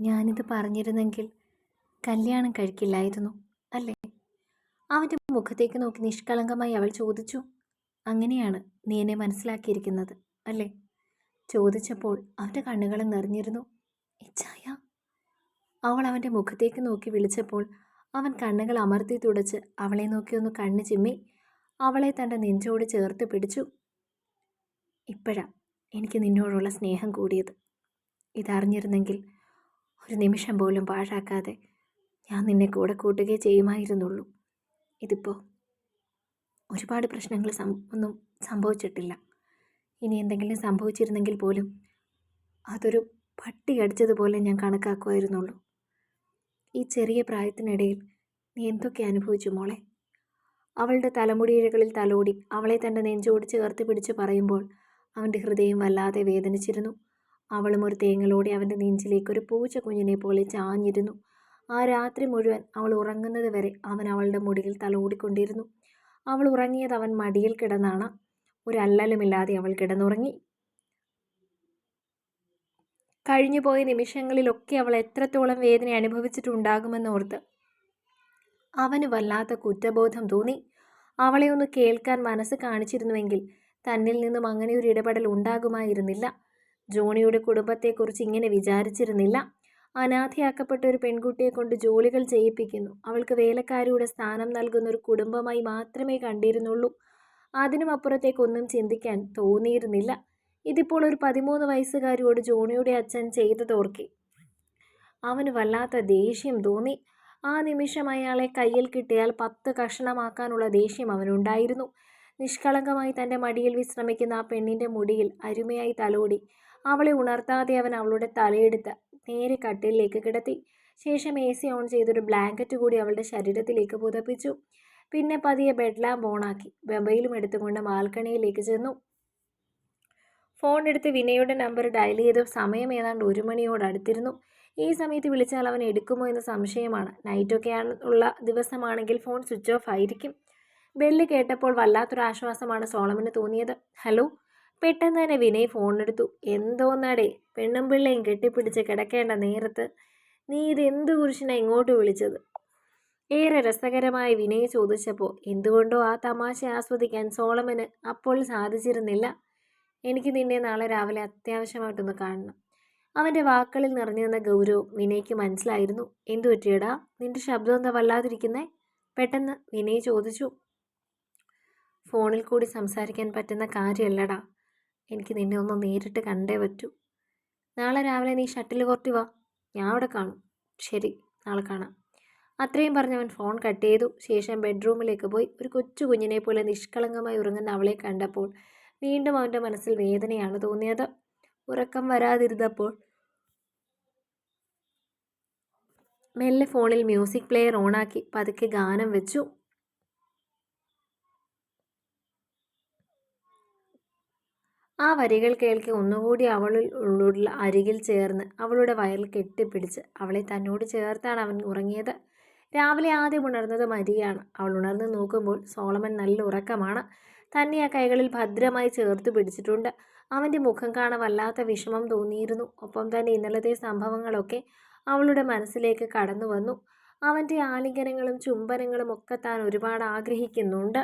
ഞാനിത് പറഞ്ഞിരുന്നെങ്കിൽ കല്യാണം കഴിക്കില്ലായിരുന്നു അല്ലേ? അവന്റെ മുഖത്തേക്ക് നോക്കി നിഷ്കളങ്കമായി അവൾ ചോദിച്ചു അങ്ങനെയാണ് നീ എന്നെ മനസ്സിലാക്കിയിരിക്കുന്നത് അല്ലേ? ചോദിച്ചപ്പോൾ അവന്റെ കണ്ണുകൾ നിറഞ്ഞിരുന്നു ഇച്ചായ അവൾ അവന്റെ മുഖത്തേക്ക് നോക്കി വിളിച്ചപ്പോൾ അവൻ കണ്ണുകൾ അമർത്തി തുടച്ച് അവളെ നോക്കി ഒന്ന് കണ്ണു ചിമ്മി അവളെ തന്റെ നെഞ്ചോട് ചേർത്ത് പിടിച്ചു. ഇപ്പോഴാ എനിക്ക് നിന്നോടുള്ള സ്നേഹം കൂടിയത്. ഇതറിഞ്ഞിരുന്നെങ്കിൽ ഒരു നിമിഷം പോലും പാഴാക്കാതെ ഞാൻ നിന്നെ കൂടെ കൂട്ടുകയെ ചെയ്യുമായിരുന്നുള്ളൂ. ഇതിപ്പോൾ ഒരുപാട് പ്രശ്നങ്ങൾ ഒന്നും സംഭവിച്ചിട്ടില്ല. ഇനി എന്തെങ്കിലും സംഭവിച്ചിരുന്നെങ്കിൽ പോലും അതൊരു പട്ടി അടിച്ചതുപോലെ ഞാൻ കണക്കാക്കുമായിരുന്നുള്ളൂ. ഈ ചെറിയ പ്രായത്തിനിടയിൽ നീ എന്തൊക്കെ അനുഭവിച്ചു മോളെ? അവളുടെ തലമുടിയിഴകളിൽ തലോടി അവളെ തന്റെ നെഞ്ചോട് ചേർത്ത് പിടിച്ച് പറയുമ്പോൾ അവന്റെ ഹൃദയം വല്ലാതെ വേദനിച്ചിരുന്നു. അവളും ഒരു തേങ്ങലോടെ അവന്റെ നെഞ്ചിലേക്ക് ഒരു പൂച്ച കുഞ്ഞിനെ പോലെ ചാഞ്ഞിരുന്നു. ആ രാത്രി മുഴുവൻ അവൾ ഉറങ്ങുന്നത് വരെ അവൻ അവളുടെ മുടിയിൽ തലോടിക്കൊണ്ടിരുന്നു അവൾ ഉറങ്ങിയത് അവൻ മടിയിൽ കിടന്നാണ്. ഒരല്ലലുമില്ലാതെ അവൾ കിടന്നുറങ്ങി. കഴിഞ്ഞുപോയ നിമിഷങ്ങളിലൊക്കെ അവൾ എത്രത്തോളം വേദന അനുഭവിച്ചിട്ടുണ്ടാകുമെന്നോർത്ത് അവന് വല്ലാത്ത കുറ്റബോധം തോന്നി. അവളെ ഒന്ന് കേൾക്കാൻ മനസ്സ് കാണിച്ചിരുന്നുവെങ്കിൽ തന്നിൽ നിന്നും അങ്ങനെ ഒരു ഇടപെടൽ ഉണ്ടാകുമായിരുന്നില്ല. ജോണിയുടെ കുടുംബത്തെക്കുറിച്ച് ഇങ്ങനെ വിചാരിച്ചിരുന്നില്ല. അനാഥയാക്കപ്പെട്ട ഒരു പെൺകുട്ടിയെ കൊണ്ട് ജോലികൾ ചെയ്യിപ്പിക്കുന്നു. അവൾക്ക് വേലക്കാരിയുടെ സ്ഥാനം നൽകുന്ന ഒരു കുടുംബമായി മാത്രമേ കണ്ടിരുന്നുള്ളൂ. അതിനും അപ്പുറത്തേക്കൊന്നും ചിന്തിക്കാൻ തോന്നിയിരുന്നില്ല. ഇതിപ്പോൾ ഒരു പതിമൂന്ന് വയസ്സുകാരിയോട് ജോണിയുടെ അച്ഛൻ ചെയ്തതോർക്കി അവന് വല്ലാത്ത ദേഷ്യം തോന്നി. ആ നിമിഷം അയാളെ കയ്യിൽ കിട്ടിയാൽ പത്ത് കഷണമാക്കാനുള്ള ദേഷ്യം അവനുണ്ടായിരുന്നു. നിഷ്കളങ്കമായി തന്റെ മടിയിൽ വിശ്രമിക്കുന്ന ആ പെണ്ണിന്റെ മുടിയിൽ അരുമയായി തലോടി. അവളെ ഉണർത്താതെ അവൻ അവളുടെ തലയെടുത്ത് നേരെ കട്ടിലേക്ക് കിടത്തി. ശേഷം എ സി ഓൺ ചെയ്തൊരു ബ്ലാങ്കറ്റ് കൂടി അവളുടെ ശരീരത്തിലേക്ക് പുതപ്പിച്ചു. പിന്നെ പതിയെ ബെഡ് ലാമ്പ് ഓണാക്കി. മൊബൈലും എടുത്തുകൊണ്ട് ബാൽക്കണിയിലേക്ക് ചെന്നു. ഫോൺ എടുത്ത് വിനയുടെ നമ്പർ ഡയൽ ചെയ്ത്. സമയം ഏതാണ്ട് ഒരു മണിയോട് അടുത്തിരുന്നു. ഈ സമയത്ത് വിളിച്ചാൽ അവൻ എടുക്കുമോ എന്ന് സംശയമാണ്. നൈറ്റൊക്കെയാണ് ഉള്ള ദിവസമാണെങ്കിൽ ഫോൺ സ്വിച്ച് ഓഫ് ആയിരിക്കും. ബെല്ല് കേട്ടപ്പോൾ വല്ലാത്തൊരു ആശ്വാസമാണ് സോളമന് തോന്നിയത്. ഹലോ പെട്ടെന്ന് തന്നെ വിനയ് ഫോണെടുത്തു. എന്തോന്നാടേ പെണ്ണും പിള്ളയും കെട്ടിപ്പിടിച്ച് കിടക്കേണ്ട നേരത്ത് നീ ഇത് എന്ത് കുറിച്ചിനാ ഇങ്ങോട്ട് വിളിച്ചത്? ഏറെ രസകരമായി വിനയ് ചോദിച്ചപ്പോൾ എന്തുകൊണ്ടോ ആ തമാശ ആസ്വദിക്കാൻ സോളമന് അപ്പോൾ സാധിച്ചിരുന്നില്ല. എനിക്ക് നിന്നെ നാളെ രാവിലെ അത്യാവശ്യമായിട്ടൊന്ന് കാണണം. അവന്റെ വാക്കുകളിൽ നിറഞ്ഞു നിന്ന ഗൗരവം വിനയ്ക്ക് മനസ്സിലായിരുന്നു. എന്തു പറ്റിയടാ? നിന്റെ ശബ്ദം എന്താ വല്ലാതിരിക്കുന്നേ? പെട്ടെന്ന് വിനയ് ചോദിച്ചു. ഫോണിൽ കൂടി സംസാരിക്കാൻ പറ്റുന്ന കാര്യമല്ലടാ. എനിക്ക് നിന്നെ ഒന്ന് നേരിട്ട് കണ്ടേ പറ്റൂ. നാളെ രാവിലെ നീ ഷട്ടിൽ കോർട്ടി വാ. ഞാൻ അവിടെ കാണും. ശരി നാളെ കാണാം. അത്രയും പറഞ്ഞ് അവൻ ഫോൺ കട്ട് ചെയ്തു. ശേഷം ബെഡ്റൂമിലേക്ക് പോയി. ഒരു കൊച്ചു കുഞ്ഞിനെ പോലെ നിഷ്കളങ്കമായി ഉറങ്ങുന്ന അവളെ കണ്ടപ്പോൾ വീണ്ടും അവന്റെ മനസ്സിൽ വേദനയാണ് തോന്നിയത്. ഉറക്കം വരാതിരുന്നപ്പോൾ മെല്ലെ ഫോണിൽ മ്യൂസിക് പ്ലെയർ ഓണാക്കി പതുക്കെ ഗാനം വെച്ചു. ആ വരികൾ കേൾക്കെ ഒന്നുകൂടി അവളിൽ ഉള്ളിൽ അരികിൽ ചേർന്ന് അവളുടെ വയറിൽ കെട്ടിപ്പിടിച്ച് അവളെ തന്നോട് ചേർത്താണ് അവൻ ഉറങ്ങിയത്. രാവിലെ ആദ്യം ഉണർന്നത് മരിയാണ്. അവൾ ഉണർന്ന് നോക്കുമ്പോൾ സോളമൻ നല്ല ഉറക്കമാണ്. തന്നെ ആ കൈകളിൽ ഭദ്രമായി ചേർത്ത് പിടിച്ചിട്ടുണ്ട്. അവന്റെ മുഖം കാണാൻ വല്ലാത്ത വിഷമം തോന്നിയിരുന്നു. ഒപ്പം തന്നെ ഇന്നലത്തെ സംഭവങ്ങളൊക്കെ അവളുടെ മനസ്സിലേക്ക് കടന്നു വന്നു അവന്റെ ആലിംഗനങ്ങളും ചുംബനങ്ങളും ഒക്കെ താൻ ഒരുപാട് ആഗ്രഹിക്കുന്നുണ്ട്.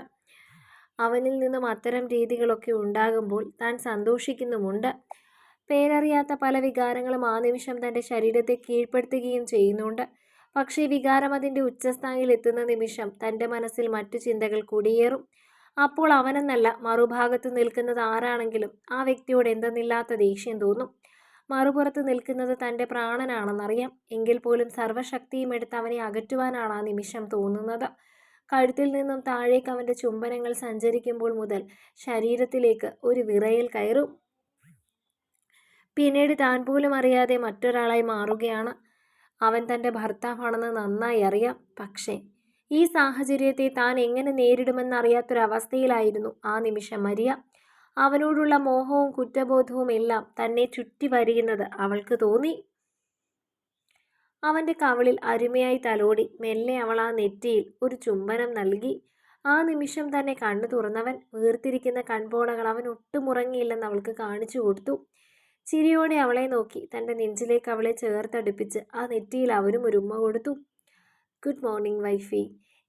അവനിൽ നിന്നും അത്തരം രീതികളൊക്കെ ഉണ്ടാകുമ്പോൾ താൻ സന്തോഷിക്കുന്നുമുണ്ട്. പേരറിയാത്ത പല വികാരങ്ങളും ആ നിമിഷം തന്റെ ശരീരത്തെ കീഴ്പ്പെടുത്തുകയും ചെയ്യുന്നുണ്ട്. പക്ഷേ വികാരം അതിന്റെ ഉച്ചസ്ഥായിൽ എത്തുന്ന നിമിഷം തന്റെ മനസ്സിൽ മറ്റു ചിന്തകൾ കുടിയേറും. അപ്പോൾ അവനെന്നല്ല മറുഭാഗത്ത് നിൽക്കുന്നത് ആരാണെങ്കിലും ആ വ്യക്തിയോട് എന്തെന്നില്ലാത്ത ദേഷ്യം തോന്നും. മറുപുറത്ത് നിൽക്കുന്നത് തന്റെ പ്രാണനാണെന്നറിയാം. എങ്കിൽ പോലും സർവശക്തിയും എടുത്ത് അവനെ അകറ്റുവാനാണ് ആ നിമിഷം തോന്നുന്നത്. കഴുത്തിൽ നിന്നും താഴേക്ക് അവന്റെ ചുംബനങ്ങൾ സഞ്ചരിക്കുമ്പോൾ മുതൽ ശരീരത്തിലേക്ക് ഒരു വിറയൽ കയറും. പിന്നീട് താൻ പോലും അറിയാതെ മറ്റൊരാളായി മാറുകയാണ്. അവൻ തന്റെ ഭർത്താവാണെന്ന് നന്നായി അറിയാം. പക്ഷേ ഈ സാഹചര്യത്തെ താൻ എങ്ങനെ നേരിടുമെന്നറിയാത്തൊരവസ്ഥയിലായിരുന്നു ആ നിമിഷം മരിയ. അവനോടുള്ള മോഹവും കുറ്റബോധവും എല്ലാം തന്നെ ചുറ്റി വരിയുന്നത് അവൾക്ക് തോന്നി. അവന്റെ കവളിൽ അരുമയായി തലോടി മെല്ലെ അവൾ ആ നെറ്റിയിൽ ഒരു ചുംബനം നൽകി. ആ നിമിഷം തന്നെ കണ്ണു തുറന്നവൻ വീർത്തിരിക്കുന്ന കൺപോളകൾ അവൻ ഒട്ടും ഉറങ്ങിയില്ലെന്ന് അവൾക്ക് കാണിച്ചു കൊടുത്തു. ചിരിയോടെ അവളെ നോക്കി തന്റെ നെഞ്ചിലേക്ക് അവളെ ചേർത്തടുപ്പിച്ച് ആ നെറ്റിയിൽ അവനും ഒരു ഉമ്മ കൊടുത്തു. ഗുഡ് മോർണിംഗ് വൈഫി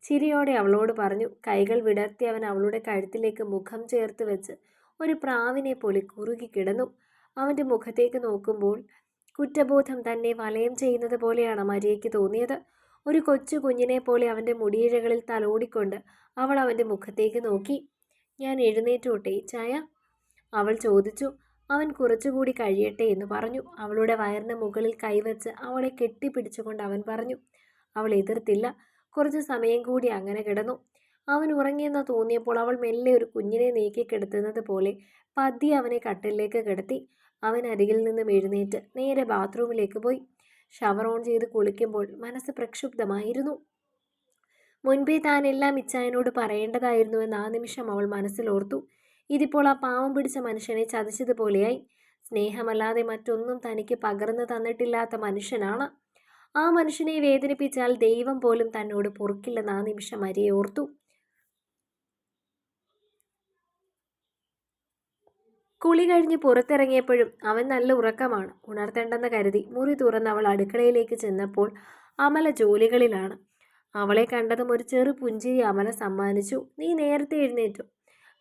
ചിരിയോടെ അവളോട് പറഞ്ഞു. കൈകൾ വിടർത്തി അവൻ അവളുടെ കഴുത്തിലേക്ക് മുഖം ചേർത്ത് വെച്ച് ഒരു പ്രാവിനെ പോലെ കുറുകി കിടന്നു. അവന്റെ മുഖത്തേക്ക് നോക്കുമ്പോൾ കുറ്റബോധം തന്നെ വലയം ചെയ്യുന്നത് പോലെയാണ് മരിയയ്ക്ക് തോന്നിയത്. ഒരു കൊച്ചു കുഞ്ഞിനെ പോലെ അവന്റെ മുടിയിഴകളിൽ തലോടിക്കൊണ്ട് അവൾ അവന്റെ മുഖത്തേക്ക് നോക്കി. ഞാൻ എഴുന്നേറ്റോട്ടെ ചായ അവൾ ചോദിച്ചു. അവൻ കുറച്ചുകൂടി കഴിയട്ടെ എന്ന് പറഞ്ഞു. അവളുടെ വയറിന് മുകളിൽ കൈവച്ച് അവളെ കെട്ടിപ്പിടിച്ചുകൊണ്ട് അവൻ പറഞ്ഞു. അവൾ എതിർത്തില്ല. കുറച്ച് സമയം കൂടി അങ്ങനെ കിടന്നു. അവൻ ഉറങ്ങിയെന്ന് തോന്നിയപ്പോൾ അവൾ മെല്ലെ ഒരു കുഞ്ഞിനെ നീക്കി കിടത്തുന്നത് പോലെ പതി അവനെ കട്ടിലേക്ക് കിടത്തി. അവൻ അരികിൽ നിന്നും എഴുന്നേറ്റ് നേരെ ബാത്റൂമിലേക്ക് പോയി. ഷവർ ഓൺ ചെയ്ത് കുളിക്കുമ്പോൾ മനസ്സ് പ്രക്ഷുബ്ധമായിരുന്നു. മുൻപേ താൻ എല്ലാം ഇച്ചായനോട് പറയേണ്ടതായിരുന്നുവെന്ന് ആ നിമിഷം അവൾ മനസ്സിലോർത്തു ഇതിപ്പോൾ ആ പാവം പിടിച്ച മനുഷ്യനെ ചതിച്ചതുപോലെയായി സ്നേഹമല്ലാതെ മറ്റൊന്നും തനിക്ക് പകർന്നു തന്നിട്ടില്ലാത്ത മനുഷ്യനാണ്. ആ മനുഷ്യനെ വേദനിപ്പിച്ചാൽ ദൈവം പോലും തന്നോട് പൊറുക്കില്ലെന്ന് ആ നിമിഷം അരിയെ കുളി കഴിഞ്ഞ് പുറത്തിറങ്ങിയപ്പോഴും അവൻ നല്ല ഉറക്കമാണ്. ഉണർത്തേണ്ടെന്ന് കരുതി മുറി തുറന്ന് അവൾ അടുക്കളയിലേക്ക് ചെന്നപ്പോൾ അമല ജോലികളിലാണ്. അവളെ കണ്ടതും ഒരു ചെറു പുഞ്ചിരി അമല സമ്മാനിച്ചു. നീ നേരത്തെ എഴുന്നേറ്റു.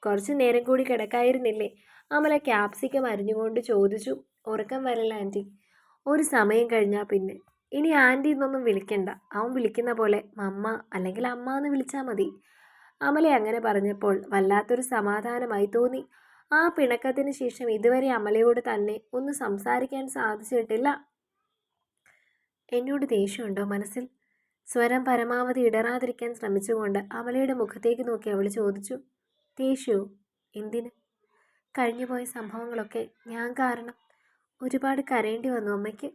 കുറച്ചു നേരം കൂടി കിടക്കായിരുന്നില്ലേ? അമല ക്യാപ്സിക്കം അരിഞ്ഞുകൊണ്ട് ചോദിച്ചു. ഉറക്കം വരല്ല ആന്റി. ഒരു സമയം കഴിഞ്ഞാൽ പിന്നെ. ഇനി ആന്റി എന്നൊന്നും വിളിക്കണ്ട. അവൻ വിളിക്കുന്ന പോലെ മമ്മ അല്ലെങ്കിൽ അമ്മ എന്ന് വിളിച്ചാൽ മതി. അമലെ അങ്ങനെ പറഞ്ഞപ്പോൾ വല്ലാത്തൊരു സമാധാനമായി തോന്നി. ആ പിണക്കത്തിന് ശേഷം ഇതുവരെ അമലയോട് തന്നെ ഒന്ന് സംസാരിക്കാൻ സാധിച്ചിട്ടില്ല. എന്നോട് ദേഷ്യമുണ്ടോ മനസ്സിൽ? സ്വരം പരമാവധി ഇടറാതിരിക്കാൻ ശ്രമിച്ചുകൊണ്ട് അമലയുടെ മുഖത്തേക്ക് നോക്കി അവൾ ചോദിച്ചു ദേഷ്യോ? എന്തിന്? കഴിഞ്ഞുപോയ സംഭവങ്ങളൊക്കെ ഞാൻ കാരണം. ഒരുപാട് കരയേണ്ടി വന്നു അമ്മയ്ക്ക്.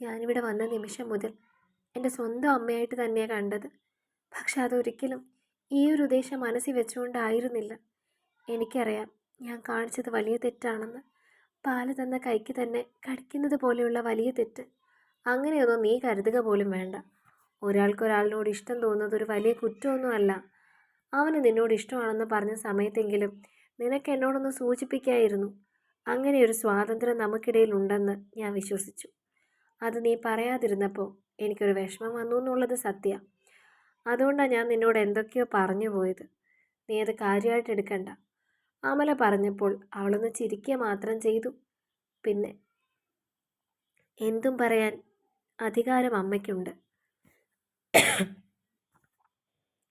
ഞാനിവിടെ വന്ന നിമിഷം മുതൽ എന്റെ സ്വന്തം അമ്മയായിട്ട് തന്നെയാണ് കണ്ടത്. പക്ഷെ അതൊരിക്കലും ഈ ഒരു ഉദ്ദേശം മനസ്സിൽ വെച്ചുകൊണ്ടായിരുന്നില്ല. എനിക്കറിയാം ഞാൻ കാണിച്ചത് വലിയ തെറ്റാണെന്ന്. പാൽ തന്ന കൈക്ക് തന്നെ കടിക്കുന്നത് പോലെയുള്ള വലിയ തെറ്റ്. അങ്ങനെയൊന്നും നീ കരുതുക പോലും വേണ്ട. ഒരാൾക്കൊരാളിനോട് ഇഷ്ടം തോന്നുന്നത് ഒരു വലിയ കുറ്റമൊന്നും അല്ല. അവന് നിന്നോട് ഇഷ്ടമാണെന്ന് പറഞ്ഞ സമയത്തെങ്കിലും നിനക്ക് എന്നോടൊന്ന് സൂചിപ്പിക്കായിരുന്നു. അങ്ങനെ ഒരു സ്വാതന്ത്ര്യം നമുക്കിടയിൽ ഉണ്ടെന്ന് ഞാൻ വിശ്വസിച്ചു. അത് നീ പറയാതിരുന്നപ്പോൾ എനിക്കൊരു വിഷമം വന്നു എന്നുള്ളത് സത്യ. അതുകൊണ്ടാണ് ഞാൻ നിന്നോട് എന്തൊക്കെയോ പറഞ്ഞു പോയത്. നീ അത് കാര്യമായിട്ട് എടുക്കണ്ട. അമല പറഞ്ഞപ്പോൾ അവളൊന്ന് ചിരിക്കുക മാത്രം ചെയ്തു. പിന്നെ എന്തും പറയാൻ അധികാരം അമ്മയ്ക്കുണ്ട്.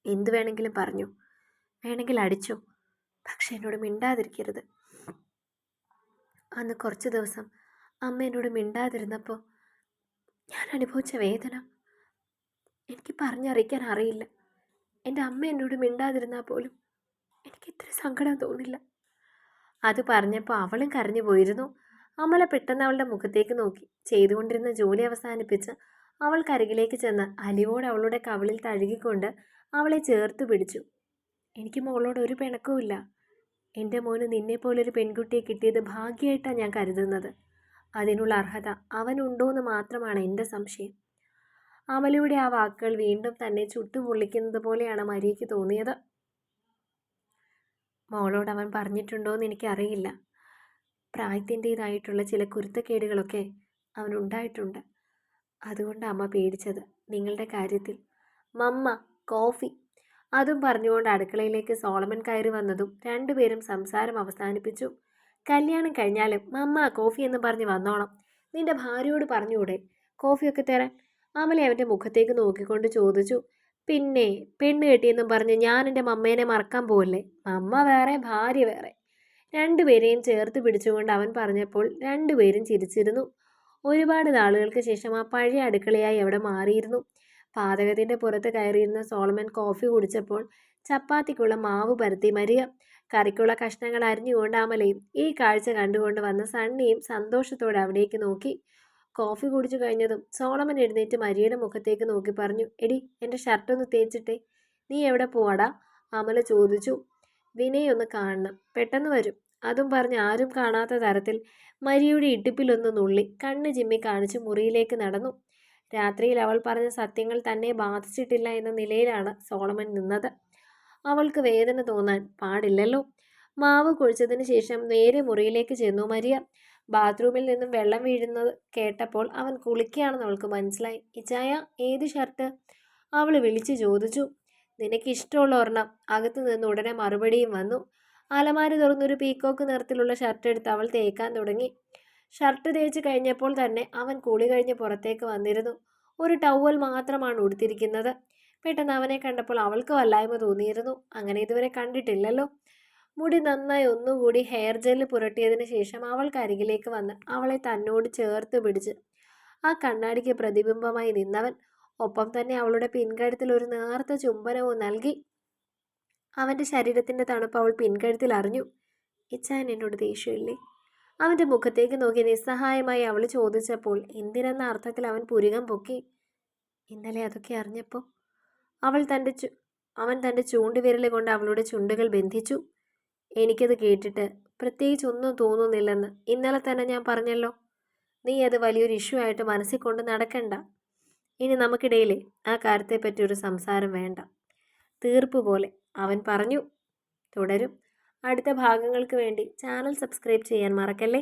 എന്തു വേണമെങ്കിലും പറഞ്ഞു. വേണമെങ്കിൽ അടിച്ചു. പക്ഷെ എന്നോട് മിണ്ടാതിരിക്കരുത്. അന്ന് കുറച്ച് ദിവസം അമ്മ എന്നോട് മിണ്ടാതിരുന്നപ്പോൾ ഞാൻ അനുഭവിച്ച വേദന. എനിക്ക് പറഞ്ഞറിയിക്കാൻ അറിയില്ല. എന്റെ അമ്മ എന്നോട് മിണ്ടാതിരുന്നാൽ പോലും എനിക്ക് ഇത്ര സങ്കടം തോന്നില്ല. അത് പറഞ്ഞപ്പോൾ അവളും കരഞ്ഞു പോയിരുന്നു. അമല പെട്ടെന്ന് അവളുടെ മുഖത്തേക്ക് നോക്കി. ചെയ്തുകൊണ്ടിരുന്ന ജോലി അവസാനിപ്പിച്ച് അവൾ കരികിലേക്ക് ചെന്ന് അലിവോട് അവളുടെ കവളിൽ തഴുകിക്കൊണ്ട് അവളെ ചേർത്ത് പിടിച്ചു. എനിക്ക് മോളോട് ഒരു പിണക്കവുമില്ല എന്റെ മോന് നിന്നെപ്പോലൊരു പെൺകുട്ടിയെ കിട്ടിയത് ഭാഗ്യമായിട്ടാണ് ഞാൻ കരുതുന്നത്. അതിനുള്ള അർഹത അവനുണ്ടോയെന്ന് മാത്രമാണ് എന്റെ സംശയം. അമലയുടെ ആ വാക്കുകൾ വീണ്ടും തന്നെ ചുട്ടുപൊള്ളിക്കുന്നത് പോലെയാണ് മരിയയ്ക്ക് തോന്നിയത്. മോളോട് അവൻ പറഞ്ഞിട്ടുണ്ടോ എന്ന് എനിക്കറിയില്ല പ്രായത്തിന്റേതായിട്ടുള്ള ചില കുരുത്തക്കേടുകളൊക്കെ അവനുണ്ടായിട്ടുണ്ട്. അതുകൊണ്ട് അമ്മ പേടിച്ചത് നിങ്ങളുടെ കാര്യത്തിൽ. Mamma coffee. അതും പറഞ്ഞുകൊണ്ട് അടുക്കളയിലേക്ക് സോളമൻ കയറി വന്നതും രണ്ടുപേരും സംസാരം അവസാനിപ്പിച്ചു. കല്യാണം കഴിഞ്ഞാലും മമ്മ കോഫി എന്ന് പറഞ്ഞ് വന്നോണം. നിന്റെ ഭാര്യയോട് പറഞ്ഞുകൂടെ? കോഫിയൊക്കെ തരാൻ. അമല അവന്റെ മുഖത്തേക്ക് നോക്കിക്കൊണ്ട് ചോദിച്ചു. പിന്നെ പെണ്ണ് കെട്ടിയെന്നും പറഞ്ഞ് ഞാൻ എന്റെ മമ്മേനെ മറക്കാൻ പോവല്ലേ? മമ്മ വേറെ ഭാര്യ വേറെ. രണ്ടുപേരെയും ചേർത്ത് പിടിച്ചുകൊണ്ട് അവൻ പറഞ്ഞപ്പോൾ രണ്ടുപേരും ചിരിച്ചിരുന്നു. ഒരുപാട് നാളുകൾക്ക് ശേഷം ആ പഴയ അടുക്കളയായി അവിടെ മാറിയിരുന്നു. പാതകത്തിന്റെ പുറത്ത് കയറിയിരുന്ന സോളമൻ കോഫി കുടിച്ചപ്പോൾ ചപ്പാത്തിക്കുള്ള മാവ് പരത്തി മരിയ. കറിക്കുള്ള കഷ്ണങ്ങൾ അരിഞ്ഞുകൊണ്ട് അമലയും ഈ കാഴ്ച കണ്ടുകൊണ്ട് വന്ന സണ്ണിയും സന്തോഷത്തോടെ അവിടേക്ക് നോക്കി. കോഫി കുടിച്ചു കഴിഞ്ഞതും സോളമൻ എഴുന്നേറ്റ് മരിയയുടെ മുഖത്തേക്ക് നോക്കി പറഞ്ഞു എടി എന്റെ ഷർട്ടൊന്ന് തേച്ചിട്ടെ. നീ എവിടെ പോവാടാ? അമല ചോദിച്ചു. വിനയ് ഒന്ന് കാണണം. പെട്ടെന്ന് വരും. അതും പറഞ്ഞ് ആരും കാണാത്ത തരത്തിൽ മരിയുടെ ഇടുപ്പിലൊന്ന് നുള്ളി കണ്ണ് ചിമ്മി കാണിച്ച് മുറിയിലേക്ക് നടന്നു. രാത്രിയിൽ അവൾ പറഞ്ഞ സത്യങ്ങൾ തന്നെ ബാധിച്ചിട്ടില്ല എന്ന നിലയിലാണ് സോളമൻ നിന്നത്. അവൾക്ക് വേദന തോന്നാൻ പാടില്ലല്ലോ. മാവ് കുഴിച്ചതിന് ശേഷം നേരെ മുറിയിലേക്ക് ചെന്നു മരിയ. ബാത്റൂമിൽ നിന്നും വെള്ളം വീഴുന്നത് കേട്ടപ്പോൾ അവൻ കുളിക്കുകയാണെന്ന് അവൾക്ക് മനസ്സിലായി. ഇച്ചായ ഏത് ഷർട്ട്? അവൾ വിളിച്ചു ചോദിച്ചു. നിനക്ക് ഇഷ്ടമുള്ള ഒരെണ്ണം. അകത്തു നിന്ന് ഉടനെ മറുപടിയും വന്നു. അലമാര തുറന്നൊരു പീക്കോക്ക് നിറത്തിലുള്ള ഷർട്ട് എടുത്ത് അവൾ തേക്കാൻ തുടങ്ങി. ഷർട്ട് തേച്ച് കഴിഞ്ഞപ്പോൾ തന്നെ അവൻ കുളി കഴിഞ്ഞ് പുറത്തേക്ക് വന്നിരുന്നു. ഒരു ടവൽ മാത്രമാണ് ഉടുത്തിരിക്കുന്നത്. പെട്ടെന്ന് അവനെ കണ്ടപ്പോൾ അവൾക്ക് വല്ലായ്മ തോന്നിയിരുന്നു. അങ്ങനെ ഇതുവരെ കണ്ടിട്ടില്ലല്ലോ. മുടി നന്നായി ഒന്നുകൂടി ഹെയർ ജെല്ല് പുരട്ടിയതിന് ശേഷം അവൾക്ക് അരികിലേക്ക് വന്ന് അവളെ തന്നോട് ചേർത്ത് പിടിച്ച്. ആ കണ്ണാടിക്ക് പ്രതിബിംബമായി നിന്നവൻ ഒപ്പം തന്നെ അവളുടെ പിൻകഴുത്തിൽ ഒരു നേർത്ത ചുംബനവും നൽകി. അവന്റെ ശരീരത്തിന്റെ തണുപ്പ് അവൾ പിൻകഴുത്തിൽ അറിഞ്ഞു. ഇച്ചാൻ എന്നോട് ദേഷ്യമില്ലേ അവന്റെ മുഖത്തേക്ക് നോക്കി നിസ്സഹായമായി അവൾ ചോദിച്ചപ്പോൾ എന്തിനെന്ന അർത്ഥത്തിൽ അവൻ പുരികം പൊക്കി? ഇന്നലെ അതൊക്കെ അറിഞ്ഞപ്പോൾ അവൾ തന്റെ അവൻ തന്റെ ചൂണ്ടുവിരലുകൊണ്ട് അവളുടെ ചുണ്ടുകൾ ബന്ധിച്ചു. എനിക്കത് കേട്ടിട്ട് പ്രത്യേകിച്ച് ഒന്നും തോന്നുന്നില്ലെന്ന് ഇന്നലെ തന്നെ ഞാൻ പറഞ്ഞല്ലോ. നീ അത് വലിയൊരു ഇഷ്യൂ ആയിട്ട് മനസ്സിൽ കൊണ്ട് നടക്കണ്ട. ഇനി നമുക്കിടയിൽ ആ കാര്യത്തെപ്പറ്റി ഒരു സംസാരം വേണ്ട. തീർപ്പ് പോലെ അവൻ പറഞ്ഞു. തുടരും. അടുത്ത ഭാഗങ്ങൾക്ക് വേണ്ടി ചാനൽ സബ്സ്ക്രൈബ് ചെയ്യാൻ മറക്കല്ലേ?